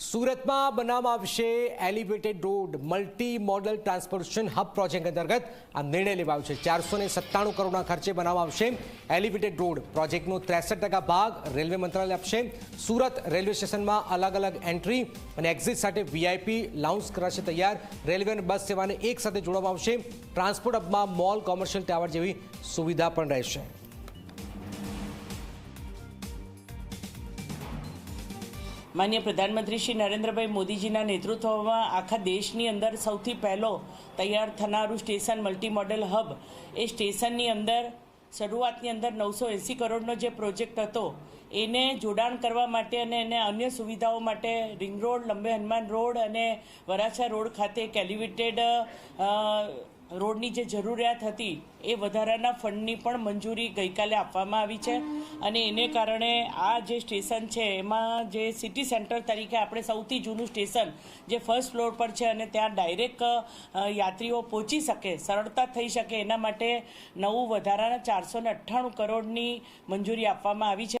સુરતમાં બનાવવામાં આવશે elevated road multi modal transportation hub project અંતર્ગત. આ નિર્ણય લેવાયો છે. ચારસો ને સત્તાણું કરોડના ખર્ચે બનાવવામાં આવશે. એલિવેટેડ રોડ પ્રોજેક્ટનો ત્રેસઠ ટકા ભાગ રેલવે મંત્રાલય આપશે. સુરત રેલવે સ્ટેશનમાં અલગ અલગ એન્ટ્રી અને એક્ઝિટ સાથે વીઆઈપી લાઉન્સ કરાશે તૈયાર. રેલવે અને બસ સેવાને એક સાથે જોડવામાં આવશે. ટ્રાન્સપોર્ટ હબમાં મોલ, કોમર્શિયલ ટાવર જેવી સુવિધા પણ રહેશે. માન્ય પ્રધાનમંત્રી શ્રી નરેન્દ્રભાઈ મોદીજીના નેતૃત્વમાં આખા દેશની અંદર સૌથી પહેલો તૈયાર થનારું સ્ટેશન મલ્ટી મોડેલ હબ. એ સ્ટેશનની અંદર, શરૂઆતની અંદર નવસો એંસી કરોડનો જે પ્રોજેક્ટ હતો, એને જોડાણ કરવા માટે અને એને અન્ય સુવિધાઓ માટે ring road, Lambe Hanuman road અને વરાછા રોડ ખાતે એક એલિવેટેડ રોડની જે જરૂરિયાત હતી એ વધારાના ફંડની પણ મંજૂરી ગઈકાલે આપવામાં આવી છે. અને એને કારણે આ જે સ્ટેશન છે, એમાં જે સિટી સેન્ટર તરીકે આપણે સૌથી જૂનું સ્ટેશન જે ફર્સ્ટ ફ્લોર પર છે અને ત્યાં ડાયરેક્ટ યાત્રીઓ પહોંચી શકે, સરળતા થઈ શકે, એના માટે નવું વધારાના ચારસો અઠ્ઠાણું કરોડની મંજૂરી આપવામાં આવી છે.